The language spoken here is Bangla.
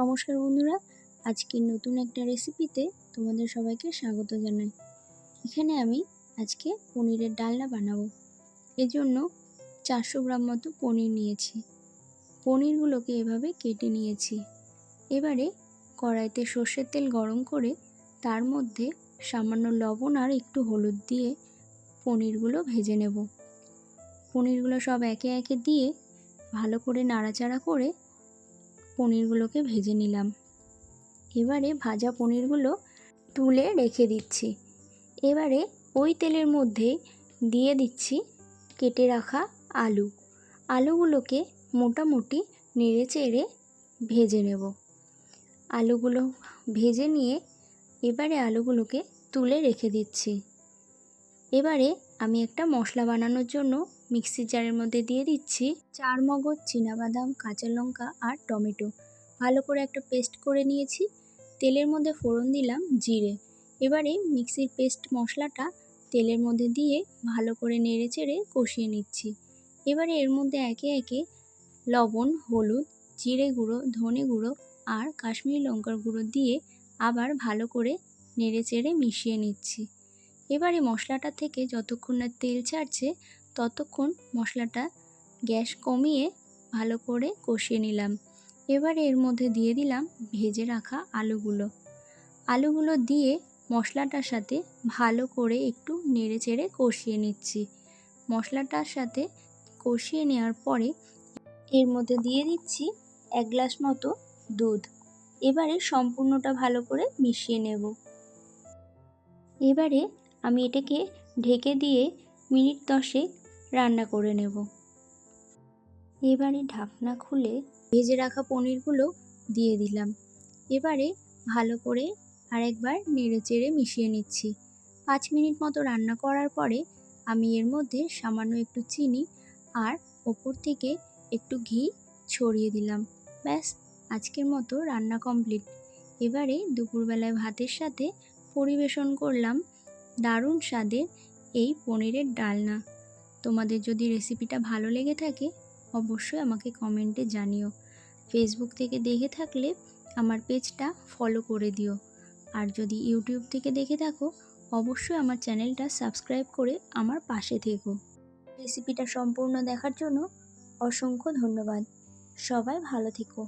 নমস্কার বন্ধুরা। আজকের নতুন একটা রেসিপিতে তোমাদের সবাইকে স্বাগত জানাই। এখানে আমি আজকে পনিরের ডালনা বানাবো। এজন্য চারশো গ্রাম মতো পনির নিয়েছি। পনিরগুলোকে এভাবে কেটে নিয়েছি। এবারে কড়াইতে সর্ষের তেল গরম করে তার মধ্যে সামান্য লবণ আর একটু হলুদ দিয়ে পনিরগুলো ভেজে নেব। পনিরগুলো সব একে একে দিয়ে ভালো করে নাড়াচাড়া করে পনিরগুলোকে ভেজে নিলাম। এবারে ভাজা পনিরগুলো তুলে রেখে দিচ্ছি। এবারে ওই তেলের মধ্যে দিয়ে দিচ্ছি কেটে রাখা আলু। আলুগুলোকে মোটামুটি নেড়ে চেড়ে ভেজে নেব। আলুগুলো ভেজে নিয়ে এবারে আলুগুলোকে তুলে রেখে দিচ্ছি। এবারে আমি একটা মশলা বানানোর জন্য মিক্সির জারের মধ্যে দিয়ে দিচ্ছি চার মগজ বাদাম কাঁচা লঙ্কা আর টমেটো। ভালো করে একটা পেস্ট করে নিয়েছি। তেলের মধ্যে ফোড়ন দিলাম জিরে। এবারে মিক্সির পেস্ট মশলাটা তেলের মধ্যে দিয়ে ভালো করে নেড়ে চেড়ে কষিয়ে নিচ্ছি। এবারে এর মধ্যে একে একে লবণ, হলুদ, জিরে গুঁড়ো, ধনে গুঁড়ো আর কাশ্মীরি লঙ্কার গুঁড়ো দিয়ে আবার ভালো করে নেড়ে চেড়ে মিশিয়ে নিচ্ছি। এবারে মশলাটা থেকে যতক্ষণ না তেল ছাড়ছে, ততক্ষণ মশলাটা গ্যাস কমিয়ে ভালো করে কষিয়ে নিলাম। এবারে এর মধ্যে দিয়ে দিলাম ভেজে রাখা আলুগুলো। আলুগুলো দিয়ে মশলাটার সাথে ভালো করে একটু নেড়ে চেড়ে কষিয়ে নিচ্ছি। মশলাটার সাথে কষিয়ে নেওয়ার পরে এর মধ্যে দিয়ে দিচ্ছি এক গ্লাস মতো দুধ। এবারে সম্পূর্ণটা ভালো করে মিশিয়ে নেব। এবারে আমি এটাকে ঢেকে দিয়ে মিনিট দশেক রান্না করে নেব। এবারে ঢাকনা খুলে ভেজে রাখা পনিরগুলো দিয়ে দিলাম। এবারে ভালো করে আরেকবার নেড়ে চেড়ে মিশিয়ে নিচ্ছি। পাঁচ মিনিট মতো রান্না করার পরে আমি এর মধ্যে সামান্য একটু চিনি আর ওপর থেকে একটু ঘি ছড়িয়ে দিলাম। ব্যাস, আজকের মতো রান্না কমপ্লিট। এবারে দুপুরবেলায় ভাতের সাথে পরিবেশন করলাম দারুণ স্বাদের এই পনিরের ডালনা। তোমাদের যদি রেসিপিটা ভালো লেগে থাকে, অবশ্যই আমাকে কমেন্টে জানিও। ফেসবুক থেকে দেখে থাকলে আমার পেজটা ফলো করে দিও। আর যদি ইউটিউব থেকে দেখে থাকো, অবশ্যই আমার চ্যানেলটা সাবস্ক্রাইব করে আমার পাশে থেকো। রেসিপিটা সম্পূর্ণ দেখার জন্য অসংখ্য ধন্যবাদ। সবাই ভালো থেকো।